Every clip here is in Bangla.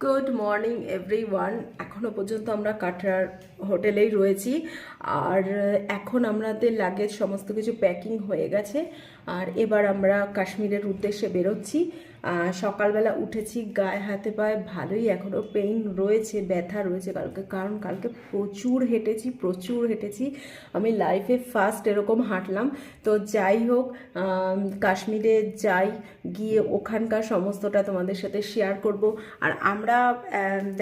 গুড মর্নিং এভরি ওয়ান এখনও পর্যন্ত আমরা কাটরার হোটেলেই রয়েছি। আর এখন আমাদের লাগেজ সমস্ত কিছু প্যাকিং হয়ে গেছে। আর এবার আমরা কাশ্মীরের উদ্দেশ্যে বেরোচ্ছি। সকালবেলা উঠেছি, গায়ে হাতে পায়ে ভালোই এখনও পেইন রয়েছে, ব্যথা রয়েছে কালকে। কারণ কালকে প্রচুর হেঁটেছি প্রচুর হেঁটেছি। আমি লাইফে ফার্স্ট এরকম হাঁটলাম। তো যাই হোক কাশ্মীরে যাই, গিয়ে ওখানকার সমস্তটা তোমাদের সাথে শেয়ার করব। আর আমরা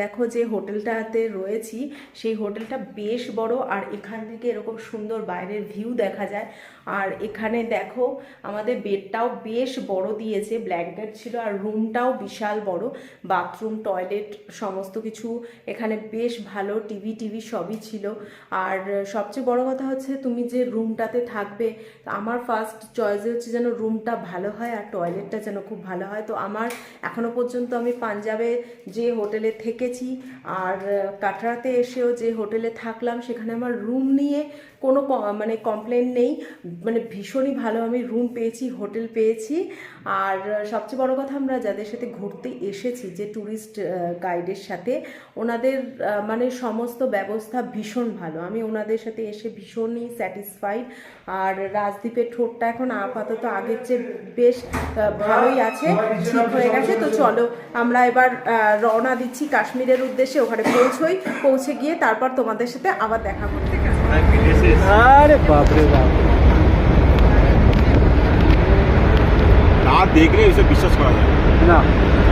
দেখো যে হোটেলটাতে রয়েছি, সেই হোটেলটা বেশ বড় আর এখান থেকে এরকম সুন্দর বাইরের ভিউ দেখা যায়। আর এখানে দেখো, আমাদের বেডটাও বেশ বড় দিয়েছে ব্ল্যাঙ্কেট ছিল আর রুমটাও বিশাল বড় বাথরুম টয়লেট সমস্ত কিছু এখানে বেশ ভালো টিভি টিভি সবই ছিল। আর সবচেয়ে বড় কথা হচ্ছে তুমি যে রুমটাতে থাকবে, আমার ফার্স্ট চয়েসে হচ্ছে যেন রুমটা ভালো হয় আর টয়লেটটা যেন খুব ভালো হয়। তো আমার এখনও পর্যন্ত আমি পাঞ্জাবে যে হোটেলে থেকেছি, আর কাটরাতে এসেও যে হোটেলে থাকলাম সেখানে আমার রুম নিয়ে কোনো মানে কমপ্লেন নেই। মানে ভীষণই ভালো আমি রুম পেয়েছি হোটেল পেয়েছি। আর সবচেয়ে বড় কথা আমরা যাদের সাথে ঘুরতে এসেছি, যে ট্যুরিস্ট গাইডের সাথে, ওনাদের মানে সমস্ত ব্যবস্থা ভীষণ ভালো। আমি ওনাদের সাথে এসে ভীষণই স্যাটিসফাইড আর রাজদ্বীপের ঠোঁটটা এখন আপাতত আগের চেয়ে বেশ ভালোই আছে, ঠিক হয়ে গেছে। তো চলো, আমরা এবার রওনা দিচ্ছি কাশ্মীরের উদ্দেশ্যে। ওখানে পৌঁছই, পৌঁছে গিয়ে তারপর তোমাদের সাথে আবার দেখা করতে। আরে বাপরে বাপ না দেখলে এসব বিশ্বাস করা যায় না। না ভিউটা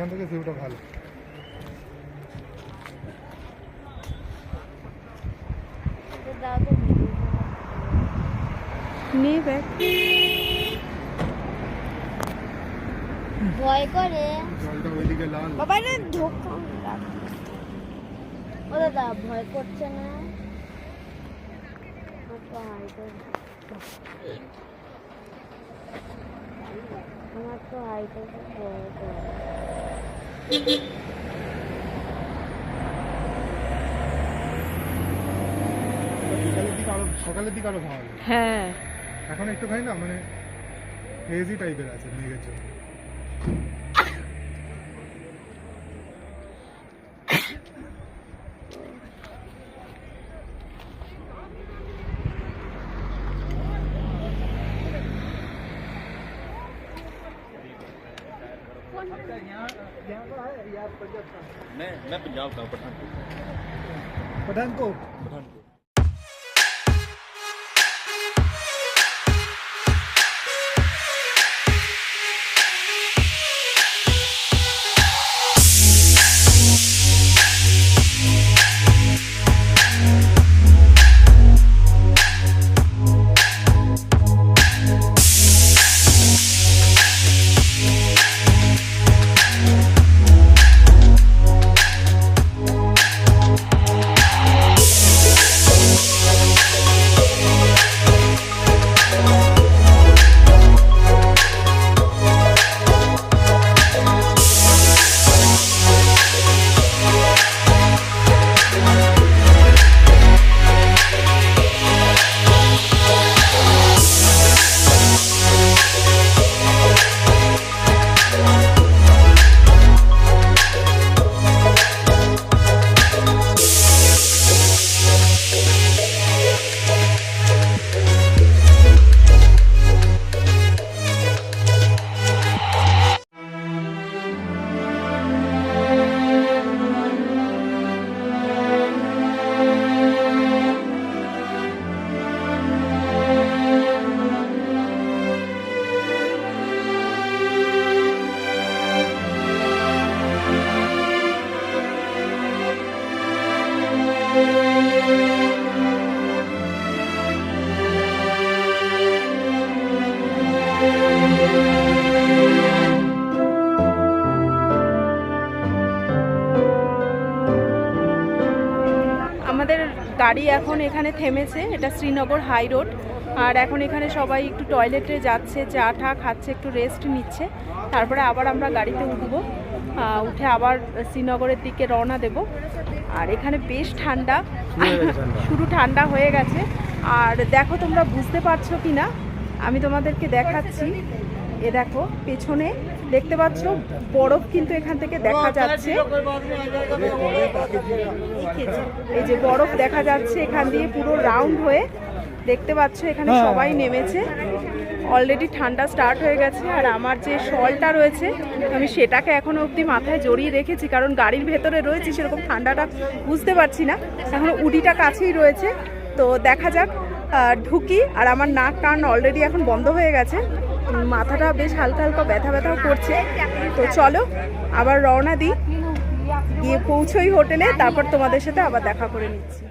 এখান থেকে ভিউটা ভালো। নিয়ে ভয় করে। জলটা বাবা এটা ধোকা। ও দাদা ভয় করছে না? আমার তো আরও সকালের দিকে আরও ভালো হ্যাঁ। এখন একটু খাই না মানে হেজি টাইপের আছে মেঘের জন্য। मैं मैं पंजाब का हूँ, पठानकोट। पठानकोट? पठानकोट। গাড়ি এখন এখানে থেমেছে এটা শ্রীনগর হাই রোড। আর এখন এখানে সবাই একটু টয়লেটে যাচ্ছে চা টা খাচ্ছে একটু রেস্ট নিচ্ছে। তারপরে আবার আমরা গাড়িতে উঠবো। উঠে আবার শ্রীনগরের দিকে রওনা দেব। আর এখানে বেশ ঠান্ডা। শুরু ঠান্ডা। হয়ে গেছে। আর দেখো তোমরা বুঝতে পারছ কি না আমি তোমাদেরকে দেখাচ্ছি। এ দেখো পেছনে দেখতে পাচ্ছ বরফ কিন্তু এখান থেকে দেখা যাচ্ছে। এই যে বরফ দেখা যাচ্ছে এখান দিয়ে পুরো রাউন্ড হয়ে। দেখতে পাচ্ছ এখানে সবাই নেমেছে। অলরেডি ঠান্ডা স্টার্ট হয়ে গেছে আর আমার যে শলটা রয়েছে আমি সেটাকে এখনও অবধি মাথায় জড়িয়ে রেখেছি কারণ গাড়ির ভেতরে রয়েছে সেরকম ঠান্ডাটা বুঝতে পারছি না। এখন উডিটা কাছেই রয়েছে। তো দেখা যাক ঢুকি আর আমার নাক কান অলরেডি এখন বন্ধ হয়ে গেছে। মাথাটা বেশ হালকা হালকা ব্যথা ব্যথাও করছে। তো চলো, আবার রওনা দিই। গিয়ে পৌঁছোই হোটেলে, তারপর তোমাদের সাথে আবার দেখা করে নিচ্ছি।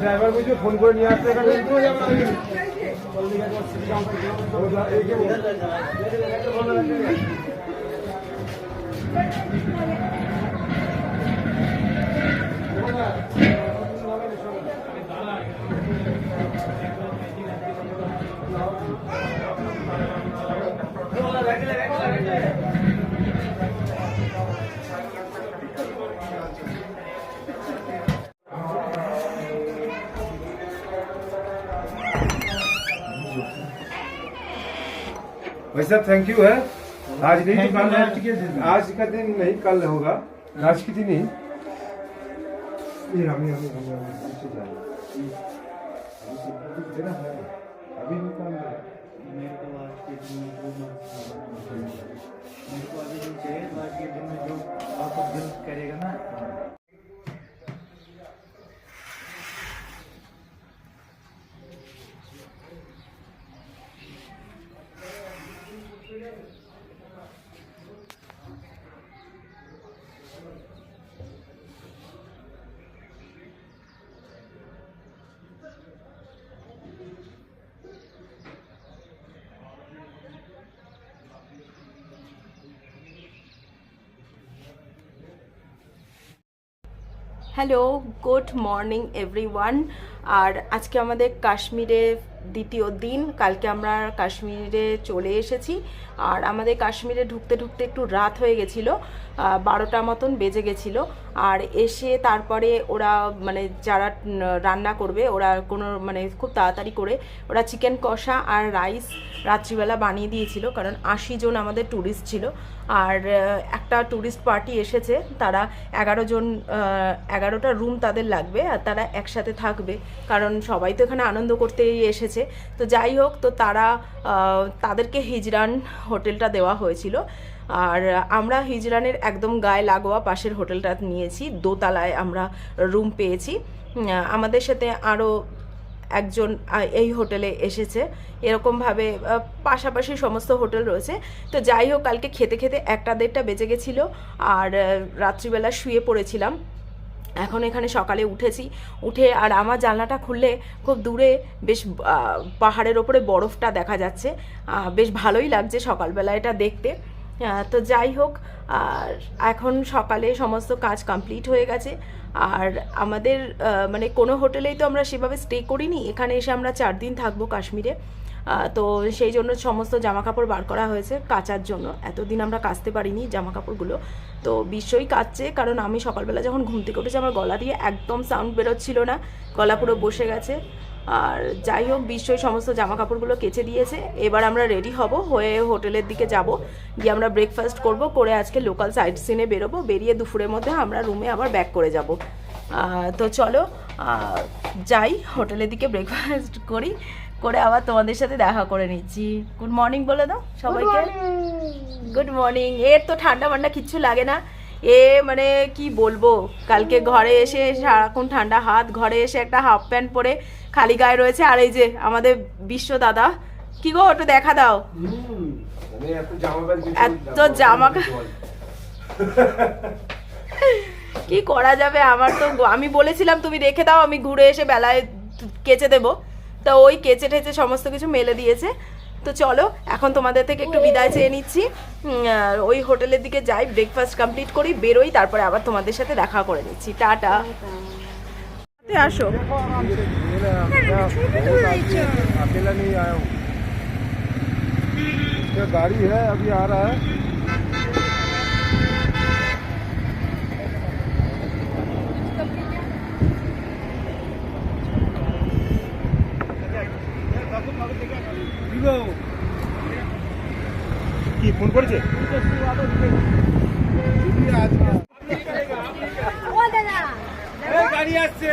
ড্রাইভার বলছে ফোন করে নিয়ে আসতে এখানে। भाई साहब थैंक यू है? आज नहीं तो कल आज का दिन नहीं कल होगा। आज की दिन ही। ये हमें হ্যালো গুড মর্নিং এভরিওয়ান আর আজকে আমাদের কাশ্মীরে দ্বিতীয় দিন। কালকে আমরা কাশ্মীরে চলে এসেছি। আর আমাদের কাশ্মীরে ঢুকতে ঢুকতে একটু রাত হয়ে গেছিল। বারোটা মতন বেজে গেছিল। আর এসে তারপরে ওরা মানে যারা রান্না করবে, ওরা কোনো মানে খুব তাড়াতাড়ি করে ওরা চিকেন কষা আর রাইস রাত্রিবেলা বানিয়ে দিয়েছিল, কারণ আশি জন আমাদের ট্যুরিস্ট ছিল। আর একটা ট্যুরিস্ট পার্টি এসেছে, তারা এগারো জন এগারোটা রুম তাদের লাগবে, আর তারা একসাথে থাকবে। কারণ সবাই তো এখানে আনন্দ করতেই এসেছে। তো যাই হোক, তো তারা তাদেরকে হিজরান হোটেলটা দেওয়া হয়েছিল। আর আমরা হিজরানের একদম গায়ে লাগোয়া পাশের হোটেলটা নিয়েছি, দোতলায় আমরা রুম পেয়েছি। আমাদের সাথে আরও একজন এই হোটেলে এসেছে। এরকমভাবে পাশাপাশি সমস্ত হোটেল রয়েছে। তো যাই হোক, কালকে খেতে খেতে একটা দেড়টা বেজে গেছিল আর রাত্রিবেলা শুয়ে পড়েছিলাম। এখন এখানে সকালে উঠেছি। উঠে আর আমার জানলাটা খুললে খুব দূরে বেশ পাহাড়ের ওপরে বরফটা দেখা যাচ্ছে। বেশ ভালোই লাগছে সকালবেলা এটা দেখতে। তো যাই হোক, আর এখন সকালে সমস্ত কাজ কমপ্লিট হয়ে গেছে। আর আমাদের মানে কোনো হোটেলেই তো আমরা সেভাবে স্টে করিনি। এখানে এসে আমরা চার দিন থাকব কাশ্মীরে। তো সেই জন্য সমস্ত জামা কাপড় বার করা হয়েছে কাচার জন্য। এতদিন আমরা কাচতে পারিনি জামা কাপড়গুলো তো বিশ্বই কাচছে কারণ আমি সকালবেলা যখন ঘুম থেকে উঠেছি, আমার গলা দিয়ে একদম সাউন্ড বেরোচ্ছিল না। গলা পুরো বসে গেছে। আর যাই হোক বিশ্বই সমস্ত জামা কাপড়গুলো কেচে দিয়েছে। এবার আমরা রেডি হব হয়ে হোটেলের দিকে যাব। গিয়ে আমরা ব্রেকফাস্ট করব করে আজকে লোকাল সাইড সিনে বেরোবো। বেরিয়ে দুপুরের মধ্যে আমরা রুমে আবার ব্যাক করে যাব। তো চলো যাই হোটেলের দিকে ব্রেকফাস্ট করি করে আবার তোমাদের সাথে দেখা করে নিচ্ছি। গুড মর্নিং বলে দাও সবাইকে। গুড মর্নিং এর তো ঠান্ডা মান্ডা কিচ্ছু লাগে না। এ মানে কি বলব? কালকে ঘরে এসে সারাক্ষণ ঠান্ডা হাত ঘরে এসে একটা হাফ প্যান্ট পরে খালি গায়ে রয়েছে। আর এই যে আমাদের বিশ্ব দাদা কি গো একটু দেখা দাও। এত জামা কি করা যাবে আমার তো আমি বলেছিলাম তুমি রেখে দাও আমি ঘুরে এসে বেলায় কেচে দেবো। তো ওই কেচে ঠেচে সমস্ত কিছু মেলে দিয়েছে। তো চলো এখন তোমাদের থেকে একটু বিদায় চেয়ে নিচ্ছি উম, আর ওই হোটেলের দিকে যাই ব্রেকফাস্ট কমপ্লিট করি বেরোই তারপরে আবার তোমাদের সাথে দেখা করে নিচ্ছি টাটা আসো अकेला नहीं आया हूँ क्या गाड़ी है अभी आ रहा है কি ফোন করেছে? গাড়ি আসছে।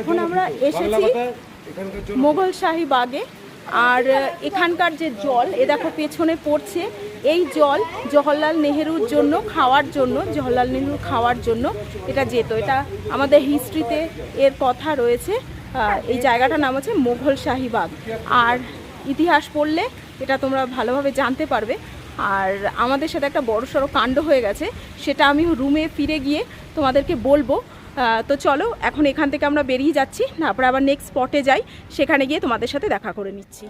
এখন আমরা এসেছি মোগল শাহী বাগে। আর এখানকার যে জল এ দেখো পেছনে পড়ছে। এই জল জওহরলাল নেহেরুর জন্য, খাওয়ার জন্য, জওহরলাল নেহেরু খাওয়ার জন্য এটা যেত। এটা আমাদের হিস্ট্রিতে এর কথা রয়েছে। এই জায়গাটার নাম হচ্ছে মোগল শাহিবাগ আর ইতিহাস পড়লে এটা তোমরা ভালোভাবে জানতে পারবে। আর আমাদের সাথে একটা বড় সড়ো কাণ্ড হয়ে গেছে, সেটা আমি রুমে ফিরে গিয়ে তোমাদেরকে বলব। তো চলো, এখন এখান থেকে আমরা বেরিয়ে যাচ্ছি, তারপরে আবার নেক্সট স্পটে যাই, সেখানে গিয়ে তোমাদের সাথে দেখা করে নিচ্ছি।